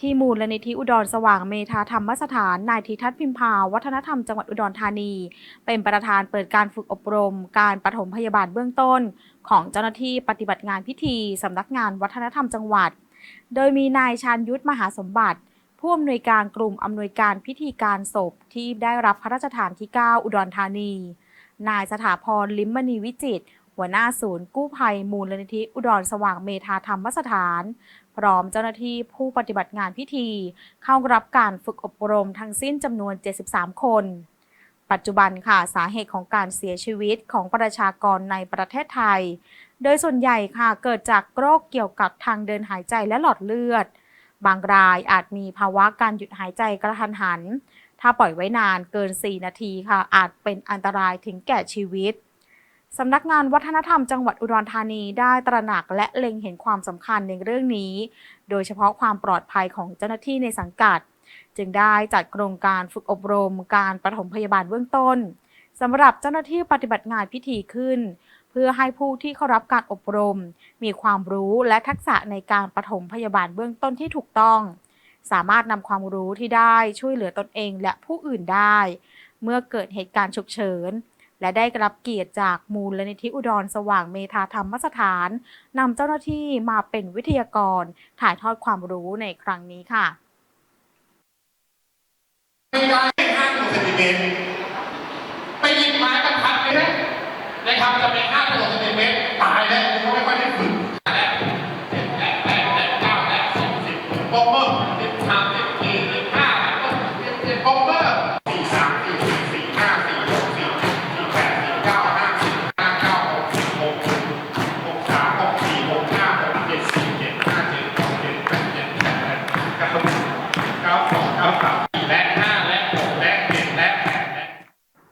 ที่มูลนิธิอุดรสว่างเมธาธรรมสถาน นายธีทัศน์พิมพา วัฒนธรรมจังหวัดอุดรธานี เป็นประธานเปิดการฝึกอบรม การปฐมพยาบาลเบื้องต้น ของเจ้าหน้าที่ปฏิบัติงานพิธีสำนักงานวัฒนธรรมจังหวัด โดยมีนายชาญยุทธมหาสมบัติผู้อำนวยการกลุ่มอำนวยการพิธีการศพที่ได้รับพระราชทานที่ 9 อุดรธานี นายสถาพรลิมมณีวิจิตร หัวหน้าศูนย์กู้ภัยมูลนิธิอุดรสว่างเมธาธรรมสถาน พร้อมเจ้าหน้าที่ผู้ปฏิบัติงานพิธี เข้ารับการฝึกอบรมทั้งสิ้นจำนวน 73 คน ปัจจุบันค่ะสาเหตุของการเสียชีวิตของประชากรในประเทศไทย โดยส่วนใหญ่ค่ะเกิดจากโรคเกี่ยวกับทางเดินหายใจและหลอดเลือด บางรายอาจมีภาวะการหยุดหายใจกระทันหัน ถ้าปล่อยไว้นานเกิน 4 นาทีค่ะอาจเป็นอันตรายถึงแก่ชีวิต สำนักงานวัฒนธรรมจังหวัดอุดรธานีได้ตระหนักและเล็งเห็นความสำคัญในเรื่องนี้ โดยเฉพาะความปลอดภัยของเจ้าหน้าที่ในสังกัด จึงได้จัดโครงการฝึกอบรมการปฐมพยาบาลเบื้องต้นสำหรับเจ้าหน้าที่ปฏิบัติงานพิธีขึ้น เพื่อให้ผู้ที่เข้ารับการอบรม มีความรู้และทักษะในการปฐมพยาบาลเบื้องต้นที่ถูกต้อง สามารถนำความรู้ที่ได้ช่วยเหลือตนเองและผู้อื่นได้ เมื่อเกิดเหตุการณ์ฉุกเฉิน และได้รับเกียรติจากมูลลนิธิอุดรสว่างเมธาธรรมสถานนำเจ้าหน้าที่มาเป็นวิทยากร ถ่ายทอดความรู้ในครั้งนี้ค่ะมีการเม้ากิเซนติเมตรไปยิงไม้กระทัดลยนะนะคำจะเป็นห้ากิโเซนติเมตรตายแล้วคุณไม่ค่อยได้ฝึกบอมเบอร์สิบสามสิบสี่สิบห้าสิบหกสิบเจ็ดบอมเบอร์สี่สามสี่สี่ห้าสี่ tchau.